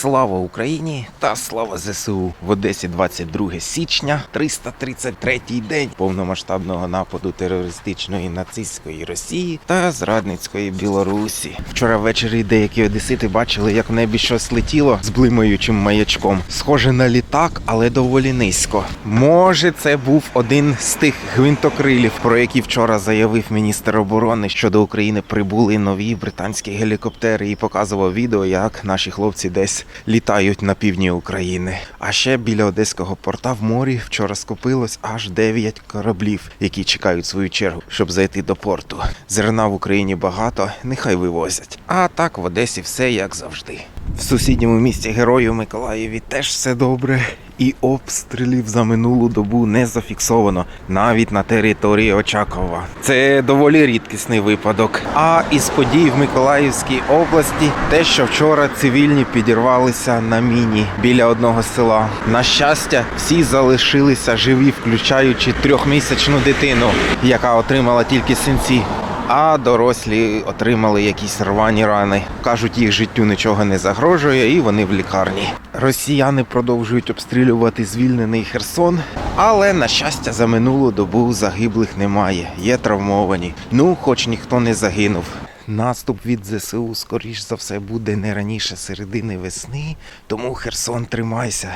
Слава Україні та слава ЗСУ в Одесі 22 січня, 333-й день повномасштабного нападу терористичної нацистської Росії та зрадницької Білорусі. Вчора ввечері деякі одесити бачили, як в небі щось летіло з блимаючим маячком. Схоже на літак, але доволі низько. Може, це був один з тих гвинтокрилів, про які вчора заявив міністр оборони, що до України прибули нові британські гелікоптери і показував відео, як наші хлопці десь літають на півдні України. А ще біля одеського порта в морі вчора скопилось аж 9 кораблів, які чекають свою чергу, щоб зайти до порту. Зерна в Україні багато, нехай вивозять. А так в Одесі все як завжди. В сусідньому місті Герою Миколаєві теж все добре. І обстрілів за минулу добу не зафіксовано навіть на території Очакова. Це доволі рідкісний випадок. А із подій в Миколаївській області те, що вчора цивільні підірвалися на міні біля одного села. На щастя, всі залишилися живі, включаючи трьохмісячну дитину, яка отримала тільки синці. А дорослі отримали якісь рвані рани. Кажуть, їх життю нічого не загрожує, і вони в лікарні. Росіяни продовжують обстрілювати звільнений Херсон, але на щастя за минулу добу загиблих немає. Є травмовані. Ну, хоч ніхто не загинув. Наступ від ЗСУ, скоріш за все, буде не раніше середини весни, тому Херсон тримайся.